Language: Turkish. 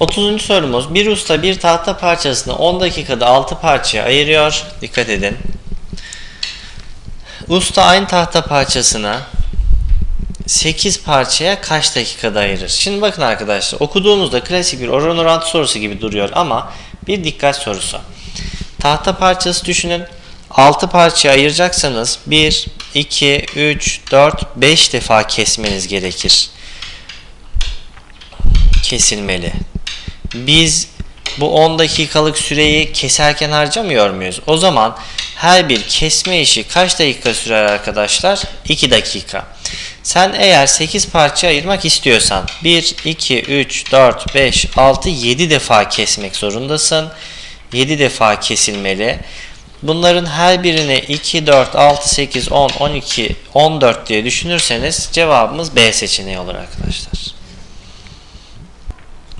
30. sorumuz bir usta bir tahta parçasını 10 dakikada 6 parçaya ayırıyor. Dikkat edin. Usta aynı tahta parçasına 8 parçaya kaç dakikada ayırır? Şimdi bakın arkadaşlar okuduğumuzda klasik bir oran orantı sorusu gibi duruyor ama bir dikkat sorusu. Tahta parçası düşünün. 6 parçaya ayıracaksanız 1, 2, 3, 4, 5 defa kesmeniz gerekir. Kesilmeli. Biz bu 10 dakikalık süreyi keserken harcamıyor muyuz? O zaman her bir kesme işi kaç dakika sürer arkadaşlar? 2 dakika. Sen eğer 8 parça ayırmak istiyorsan 1, 2, 3, 4, 5, 6, 7 defa kesmek zorundasın. 7 defa kesilmeli. Bunların her birini 2, 4, 6, 8, 10, 12, 14 diye düşünürseniz cevabımız B seçeneği olur arkadaşlar.